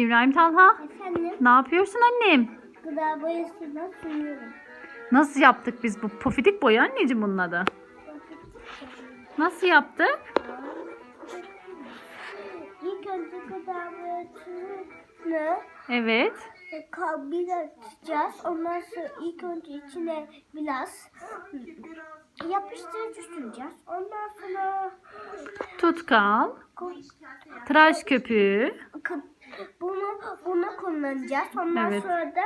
İbrahim Talha Efendim ne yapıyorsun annem? gıda boyasından sürüyorum. Nasıl yaptık biz bu pofidik boya anneciğim bunun adı? Nasıl yaptık? İlk önce gıda boyasını Evet. kabine atacağız. Ondan sonra ilk önce içine biraz yapıştırıcı süreceğiz. Ondan sonra Tutkal, tıraş köpüğü. Bunu bunu kullanacağız. Ondan Evet. sonra da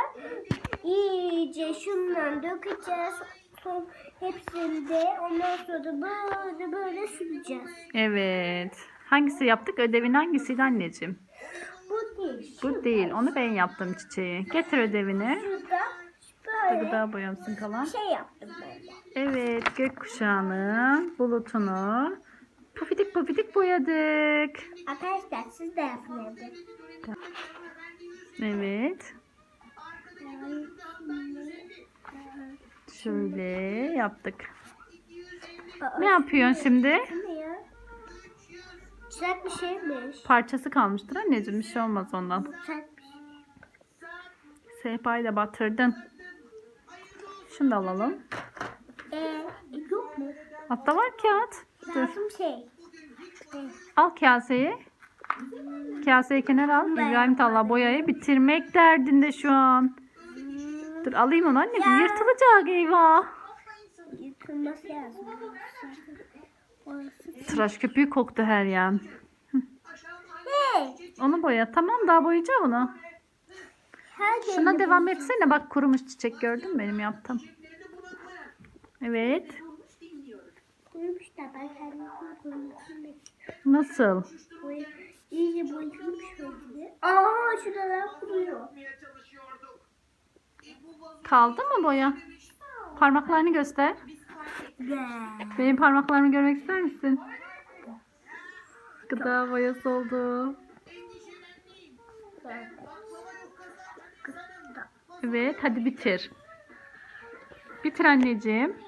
iyice şundan dökeceğiz. Son hepsini de ondan sonra da böyle böyle süreceğiz. Evet. Hangisi yaptık? Ödevin hangisiydi anneciğim? Bu değil. Bu değil. Onu ben yaptım çiçeği. Getir ödevini. Şurada böyle Gıda boyamsın kalan. şey yaptım böyle. Evet. Gökkuşağını, bulutunu pufidik pufidik boyadık. Arkadaşlar siz de yapın evde. Evet. Şöyle yaptık. Aa, Ne yapıyorsun şimdi? Sert bir şeymiş. Parçası kalmıştır anneciğim. Bir şey olmaz ondan. Bir şey. Sehpayı da batırdın. Şunu da alalım. Ee, yok mu? Hatta var kağıt. Lazım şey. Al kaseyi. Kaseyi kenara al. İbrahim Talha boyayı bitirmek derdinde şu an. Dur alayım onu anneciğim. Yırtılacak eyvah. Lazım. Orası. Tıraş köpüğü koktu her yan. Onu boya. Tamam daha boyayacağım onu. Şuna devam etsene. Bak kurumuş çiçek gördün mü benim yaptım. Evet. Kurumuş da ben kendimi kurumuşum. Nasıl? Boy, iyice böyle. Aa şuralar kuruyor. Kaldı mı boya? Parmaklarını göster. Be. Benim parmaklarımı görmek ister misin? Gıda boyası oldu. Evet hadi bitir. Bitir anneciğim.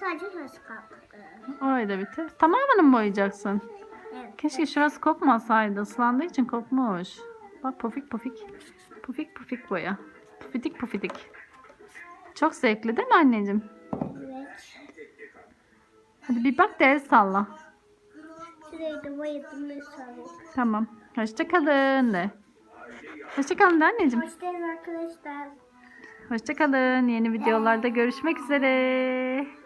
Sadece şurası kaldı. Orayı da bitir. Tamamını mı boyayacaksın? Evet. Keşke şurası kokmasaydı. Islandığı için kokmuş. Bak pufik pufik. Pufik pufik boya. Pufidik pufidik. Çok zevkli değil mi anneciğim? Evet. Hadi bir bak da el salla. Şurayı da boyadım mesela. Tamam. Hoşçakalın de. Hoşçakalın de anneciğim. Hoşçakalın arkadaşlar. Hoşçakalın. Yeni videolarda görüşmek üzere.